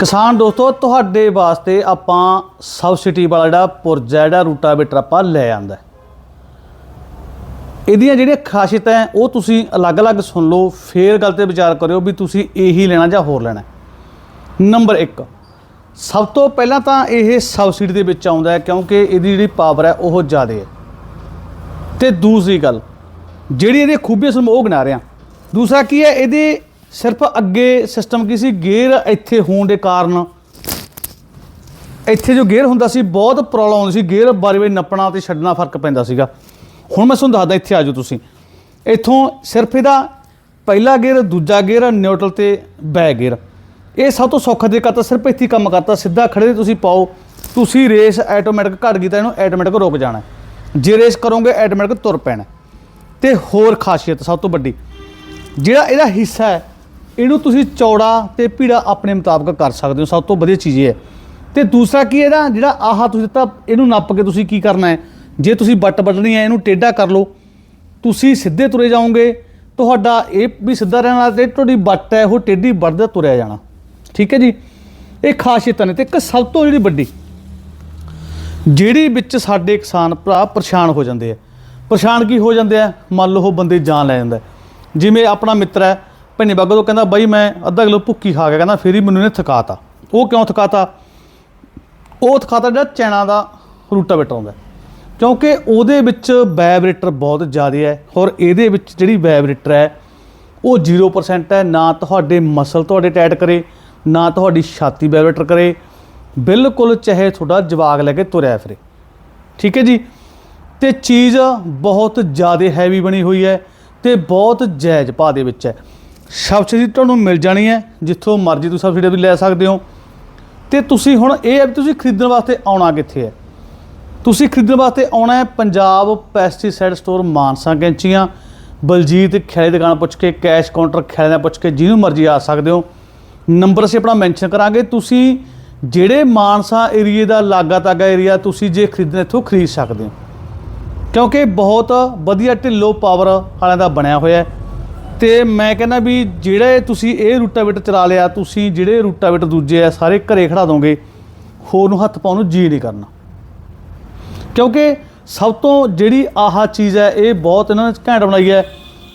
ਕਿਸਾਨ ਦੋਸਤੋ, ਤੁਹਾਡੇ ਵਾਸਤੇ ਆਪਾਂ ਸਬਸਿਡੀ ਵਾਲਾ ਜਿਹੜਾ ਪੁਰਜਾ ਜਿਹੜਾ ਰੂਟਾਵੇਟਰ ਆਪਾਂ ਲੈ ਆਂਦਾ ਇਹਦੀਆਂ ਜਿਹੜੀਆਂ ਖਾਸੀਅਤਾਂ ਉਹ ਤੁਸੀਂ ਅਲੱਗ-ਅਲੱਗ ਸੁਣ ਲਓ, ਫੇਰ ਗੱਲ ਤੇ ਵਿਚਾਰ ਕਰਿਓ ਵੀ ਤੁਸੀਂ ਇਹੀ ਲੈਣਾ ਜਾਂ ਹੋਰ ਲੈਣਾ ਨੰਬਰ 1 ਸਭ ਤੋਂ ਪਹਿਲਾਂ ਤਾਂ ਇਹ ਸਬਸਿਡੀ ਦੇ ਵਿੱਚ ਆਉਂਦਾ ਹੈ ਕਿਉਂਕਿ ਇਹਦੀ ਜਿਹੜੀ ਪਾਵਰ ਹੈ, ਉਹ ਜ਼ਿਆਦਾ ਹੈ। ਤੇ ਦੂਸਰੀ ਗੱਲ, ਜਿਹੜੀ ਇਹਦੀ ਖੂਬੀਆਂ ਸਾਨੂੰ ਉਹ ਗਿਣਾ ਰਿਹਾ। ਦੂਸਰਾ ਕੀ ਹੈ, ਇਹਦੇ ਸਿਰਫ ਅੱਗੇ ਸਿਸਟਮ ਕੀ ਸੀ? ਗੇਅਰ ਇੱਥੇ ਹੋਣ ਦੇ ਕਾਰਨ। ਇੱਥੇ ਜੋ ਗੇਅਰ ਹੁੰਦਾ ਸੀ, ਬਹੁਤ ਪ੍ਰੋਬਲਮ ਆਉਂਦੀ ਸੀ। ਗੇਅਰ ਬਾਰੀ ਬਾਰੀ ਨੱਪਣਾ ਤੇ ਛੱਡਣਾ ਫ਼ਰਕ ਪੈਂਦਾ ਸੀਗਾ। ਹੁਣ ਮੈਂ ਤੁਹਾਨੂੰ ਦੱਸਦਾ, ਇੱਥੇ ਆਜੋ ਤੁਸੀਂ। ਇੱਥੋਂ ਸਿਰਫ ਇਹਦਾ ਪਹਿਲਾ ਗੇਅਰ ਦੂਜਾ ਗੇਅਰ ਨਿਊਟਰਲ ਤੇ ਬੈਕ ਗੇਅਰ ਇਹ ਸਭ ਤੋਂ ਸੌਖਾ ਤਰੀਕਾ ਤਾਂ ਸਿਰਫ ਇੱਥੇ ਹੀ ਕੰਮ ਕਰਤਾ। ਸਿੱਧਾ ਖੜੇ ਤੁਸੀਂ ਪਾਓ, ਤੁਸੀਂ ਰੇਸ ਆਟੋਮੈਟਿਕ ਘਟ ਗਈ ਤਾਂ ਇਹਨੂੰ ਆਟੋਮੈਟਿਕ ਰੁਕ ਜਾਣਾ। ਜੇ ਰੇਸ ਕਰੋਗੇ ਆਟੋਮੈਟਿਕ ਤੁਰ ਪੈਣਾ। ਤੇ ਹੋਰ ਖਾਸੀਅਤ ਸਭ ਤੋਂ ਵੱਡੀ, ਜਿਹੜਾ ਇਹਦਾ ਹਿੱਸਾ ਹੈ ਇਹਨੂੰ ਤੁਸੀਂ ਚੌੜਾ ਤੇ ਭੀੜਾ ਆਪਣੇ ਮੁਤਾਬਕ ਕਰ ਸਕਦੇ ਹੋ, ਸਭ ਤੋਂ ਵਧੀਆ ਚੀਜ਼ ਇਹ ਹੈ। ਤੇ ਦੂਸਰਾ ਕੀ ਇਹਦਾ? ਜਿਹੜਾ ਆਹ ਤੁਸੀਂ ਦਿੱਤਾ, ਇਹਨੂੰ ਨੱਪ ਕੇ ਤੁਸੀਂ ਕੀ ਕਰਨਾ ਹੈ? ਜੇ ਤੁਸੀਂ ਬੱਟ ਵੱਢਣੀ ਹੈ, ਇਹਨੂੰ ਟੇਢਾ ਕਰ ਲਓ। ਤੁਸੀਂ ਸਿੱਧੇ ਤੁਰੇ ਜਾਓਗੇ, ਤੁਹਾਡਾ ਇਹ ਵੀ ਸਿੱਧਾ ਰਹਿਣਾ ਤੇ ਤੁਹਾਡੀ ਬੱਟ ਹੈ, ਉਹ ਟੇਢੀ ਵੱਢਦਾ ਤੁਰਿਆ ਜਾਣਾ। ਠੀਕ ਹੈ ਜੀ? ਇਹ ਖਾਸੀਅਤਾਂ ਨੇ ਤੇ ਇੱਕ ਸਭ ਤੋਂ ਜਿਹੜੀ ਵੱਡੀ, ਜਿਹੜੀ ਵਿੱਚ ਸਾਡੇ ਕਿਸਾਨ ਭਰਾ ਪਰੇਸ਼ਾਨ ਹੋ ਜਾਂਦੇ ਆ। ਪਰੇਸ਼ਾਨ ਕੀ ਹੋ ਜਾਂਦੇ ਆ? ਮੰਨ ਲਓ ਉਹ ਬੰਦੇ ਜਾਨ ਲੈ ਜਾਂਦਾ ਜਿਵੇਂ ਆਪਣਾ ਮਿੱਤਰ ਹੈ ਭੰਨੀ ਬਾਗੋ ਤੋਂ ਕਹਿੰਦਾ, ਬਾਈ ਮੈਂ ਅੱਧਾ ਕਿਲੋ ਭੁੱਕੀ ਖਾ ਗਿਆ ਕਹਿੰਦਾ, ਫਿਰ ਹੀ ਮੈਨੂੰ ਇਹਨੇ ਥਕਾਤਾ। ਉਹ ਕਿਉਂ ਥਕਾਤਾ? ਉਹ ਥਕਾਤਾ ਜਿਹੜਾ ਚੈਨਾ ਦਾ ਰੂਟਾ ਆਉਂਦਾ ਹੈ। ਕਿਉਂਕਿ ਉਹਦੇ ਵਿੱਚ ਵਾਈਬ੍ਰੇਟਰ ਬਹੁਤ ਜ਼ਿਆਦਾ ਹੈ ਔਰ ਇਹਦੇ ਵਿੱਚ ਜਿਹੜੀ ਵਾਈਬ੍ਰੇਟਰ ਹੈ, ਉਹ 0% ਹੈ। ਨਾ ਤੁਹਾਡੇ ਮਸਲ ਤੁਹਾਡੇ ਟਾਈਟ ਕਰੇ, ਨਾ ਤੁਹਾਡੀ ਛਾਤੀ ਵਾਈਬ੍ਰੇਟਰ ਕਰੇ। ਬਿਲਕੁਲ ਚਾਹੇ ਤੁਹਾਡਾ ਜਵਾਗ ਲੈ ਕੇ ਤੁਰਿਆ ਫਿਰੇ। ਠੀਕ ਹੈ ਜੀ? ਤੇ ਚੀਜ਼ ਬਹੁਤ ਜ਼ਿਆਦਾ ਹੈਵੀ ਬਣੀ ਹੋਈ ਹੈ ਤੇ ਬਹੁਤ ਜਾਇਜ਼ ਭਾਅ ਦੇ ਵਿੱਚ ਹੈ। ਸਬਸਿਡੀ ਤੁਹਾਨੂੰ ਮਿਲ ਜਾਣੀ ਹੈ, ਜਿੱਥੋਂ ਮਰਜ਼ੀ ਤੁਸੀਂ ਸਬਸਿਡੀ ਵੀ ਲੈ ਸਕਦੇ ਹੋ। ਤੇ ਤੁਸੀਂ ਹੁਣ ਇਹ ਹੈ ਵੀ ਤੁਸੀਂ ਖਰੀਦਣ ਵਾਸਤੇ ਆਉਣਾ ਕਿੱਥੇ ਹੈ? ਤੁਸੀਂ ਖਰੀਦਣ ਵਾਸਤੇ ਆਉਣਾ ਹੈ ਪੰਜਾਬ ਪੈਸਟੀਸਾਈਡ ਸਟੋਰ ਮਾਨਸਾ ਕੈਂਚੀਆਂ। ਬਲਜੀਤ ਖੈਲੇ ਦੁਕਾਨ ਪੁੱਛ ਕੇ ਕੈਸ਼ ਕਾਊਂਟਰ ਖੈਲੇ ਦਾ ਪੁੱਛ ਕੇ, ਜਿਹਨੂੰ ਮਰਜ਼ੀ ਆ ਸਕਦੇ ਹੋ। ਨੰਬਰ ਅਸੀਂ ਆਪਣਾ ਮੈਂਸ਼ਨ ਕਰਾਂਗੇ। ਤੁਸੀਂ ਜਿਹੜੇ ਮਾਨਸਾ ਏਰੀਏ ਦਾ ਲਾਗਾ ਤਾਗਾ ਏਰੀਆ ਤੁਸੀਂ ਜੇ ਖਰੀਦਣਾ ਇੱਥੋਂ ਖਰੀਦ ਸਕਦੇ ਹੋ। ਕਿਉਂਕਿ ਬਹੁਤ ਵਧੀਆ ਢਿੱਲੋ ਪਾਵਰ ਵਾਲਿਆਂ ਦਾ ਬਣਿਆ ਹੋਇਆ ਹੈ। ਤੇ ਮੈਂ ਕਹਿੰਦਾ ਵੀ ਜਿਹੜੇ ਤੁਸੀਂ ਇਹ ਰੂਟਾਵੇਟਰ ਚਲਾ ਲਿਆ, ਤੁਸੀਂ ਜਿਹੜੇ ਰੂਟਾਵੇਟਰ ਦੂਜੇ ਆ, ਸਾਰੇ ਘਰੇ ਖੜਾ ਦੋਗੇ, ਹੋਰ ਨੂੰ ਹੱਥ ਪਾਉਣ ਨੂੰ ਜੀ ਨਹੀਂ ਕਰਨਾ। ਕਿਉਂਕਿ ਸਭ ਤੋਂ ਜਿਹੜੀ ਆਹ ਚੀਜ਼ ਹੈ, ਇਹ ਬਹੁਤ ਇਹਨਾਂ ਨੇ ਘੈਂਟ ਬਣਾਈ ਹੈ।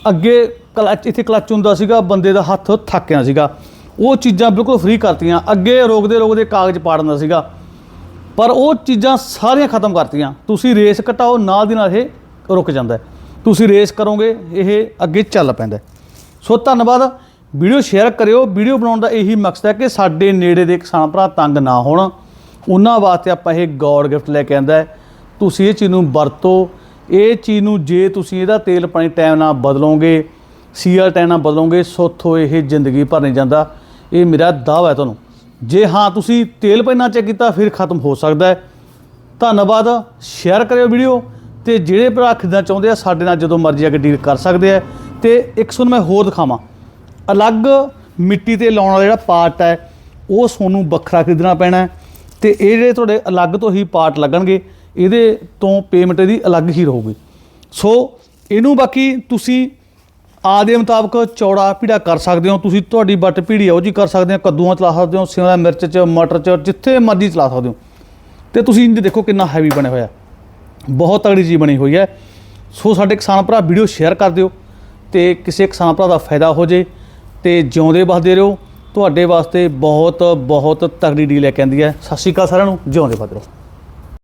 ਅੱਗੇ ਕਲਚ, ਇੱਥੇ ਕਲਚ ਹੁੰਦਾ ਸੀਗਾ, ਬੰਦੇ ਦਾ ਹੱਥ ਥੱਕਿਆ ਸੀਗਾ। ਉਹ ਚੀਜ਼ਾਂ ਬਿਲਕੁਲ ਫ੍ਰੀ ਕਰਤੀਆਂ, ਅੱਗੇ ਰੋਕਦੇ ਰੋਕਦੇ ਕਾਗਜ਼ ਪਾੜ ਸੀਗਾ। ਪਰ ਉਹ ਚੀਜ਼ਾਂ ਸਾਰੀਆਂ ਖਤਮ ਕਰਤੀਆਂ। ਤੁਸੀਂ ਰੇਸ ਘਟਾਓ ਨਾਲ ਦੀ ਨਾਲ ਇਹ ਰੁਕ ਜਾਂਦਾ ਤੁਸੀਂ ਰੇਸ ਕਰੋਗੇ, ਇਹ ਅੱਗੇ ਚੱਲ ਪੈਂਦਾ ਸੋ ਧੰਨਵਾਦ। ਵੀਡੀਓ ਸ਼ੇਅਰ ਕਰਿਓ। ਵੀਡੀਓ ਬਣਾਉਣ ਦਾ ਇਹੀ ਮਕਸਦ ਹੈ ਕਿ ਸਾਡੇ ਨੇੜੇ ਦੇ ਕਿਸਾਨ ਭਰਾ ਤੰਗ ਨਾ ਹੋਣ। ਉਹਨਾਂ ਵਾਸਤੇ ਆਪਾਂ ਇਹ ਗੋਡ ਗਿਫਟ ਲੈ ਕੇ ਆਂਦਾ ਤੁਸੀਂ ਇਹ ਚੀਜ਼ ਨੂੰ ਵਰਤੋ। ਇਹ ਚੀਜ਼ ਨੂੰ ਜੇ ਤੁਸੀਂ ਇਹਦਾ ਤੇਲ ਪਾਣੀ ਟਾਈਮ ਨਾਲ ਬਦਲੋਗੇ ਸੀਆਰ ਟਾਈਮ ਨਾਲ ਬਦਲੋਗੇ, ਸੋਥੋ ਇਹ ਜ਼ਿੰਦਗੀ ਭਰ ਨਹੀਂ ਜਾਂਦਾ। ਇਹ ਮੇਰਾ ਦਾਅਵਾ ਹੈ ਤੁਹਾਨੂੰ। ਜੇ ਹਾਂ, ਤੁਸੀਂ ਤੇਲ ਪਾਣੀ ਨਾ ਚੈੱਕ ਕੀਤਾ, ਫਿਰ ਖਤਮ ਹੋ ਸਕਦਾ ਹੈ। ਧੰਨਵਾਦ। ਸ਼ੇਅਰ ਕਰਿਓ ਵੀਡੀਓ ਤੇ ਜਿਹੜੇ ਭਰਾ ਖਰੀਦਣਾ ਚਾਹੁੰਦੇ ਆ, ਸਾਡੇ ਨਾਲ ਜਦੋਂ ਮਰਜ਼ੀ ਆ ਕੇ ਡੀਲ ਕਰ ਸਕਦੇ ਆ। ਤੇ ਇੱਕ ਤੁਹਾਨੂੰ ਮੈਂ ਹੋਰ ਦਿਖਾਵਾਂ। ਅਲੱਗ ਮਿੱਟੀ ਤੇ ਲਾਉਣ ਵਾਲਾ ਜਿਹੜਾ ਪਾਰਟ ਹੈ, ਉਹ ਤੁਹਾਨੂੰ ਵੱਖਰਾ ਖਰੀਦਣਾ ਪੈਣਾ ਹੈ ਤੇ ਇਹ ਜਿਹੜੇ ਤੁਹਾਡੇ ਅਲੱਗ ਤੋਂ ਹੀ ਪਾਰਟ ਲੱਗਣਗੇ, ਇਹਦੇ ਤੋਂ ਪੇਮੈਂਟ ਇਹਦੀ ਅਲੱਗ ਹੀ ਰਹੂਗੀ। ਸੋ ਇਹਨੂੰ ਬਾਕੀ ਤੁਸੀਂ ਆਦੇ ਮੁਤਾਬਕ ਚੌੜਾ ਪੀੜਾ ਕਰ ਸਕਦੇ ਹੋ, ਤੁਸੀਂ ਤੁਹਾਡੀ ਬੱਟ ਪੀੜੀ ਆ ਉਹ ਜੀ ਕਰ ਸਕਦੇ ਹੋ, ਕੱਦੂਆਂ ਚਲਾ ਸਕਦੇ ਹੋ ਸਿਮਲਾ ਮਿਰਚ ਚ, ਮਟਰ ਚ, ਜਿੱਥੇ ਮਰਜ਼ੀ ਚਲਾ ਸਕਦੇ ਹੋ। ਤੇ ਤੁਸੀਂ ਇੰਜ ਦੇਖੋ ਕਿੰਨਾ ਹੈਵੀ ਬਣਿਆ ਹੋਇਆ। ਬਹੁਤ ਤਗੜੀ ਚੀਜ਼ ਬਣੀ ਹੋਈ ਹੈ। ਸੋ ਸਾਡੇ ਕਿਸਾਨ ਭਰਾ ਵੀਡੀਓ ਸ਼ੇਅਰ ਕਰ ਦਿਓ। ਤੇ ਕਿਸੇ ਕਿਸਾਨ ਭਰਾ ਦਾ ਫਾਇਦਾ ਹੋ ਜੇ ਤੇ ਜਿਉਂਦੇ ਵੱਸਦੇ ਰਹੋ, ਤੁਹਾਡੇ ਵਾਸਤੇ ਬਹੁਤ ਬਹੁਤ ਤਗੜੀ ਡੀਲ ਲੈ ਕੇ ਆਂਦੀ ਹੈ। ਸਤਿ ਸ਼੍ਰੀ ਅਕਾਲ ਸਾਰਿਆਂ ਨੂੰ, ਜਿਉਂਦੇ ਵੱਸਦੇ ਰਹੋ।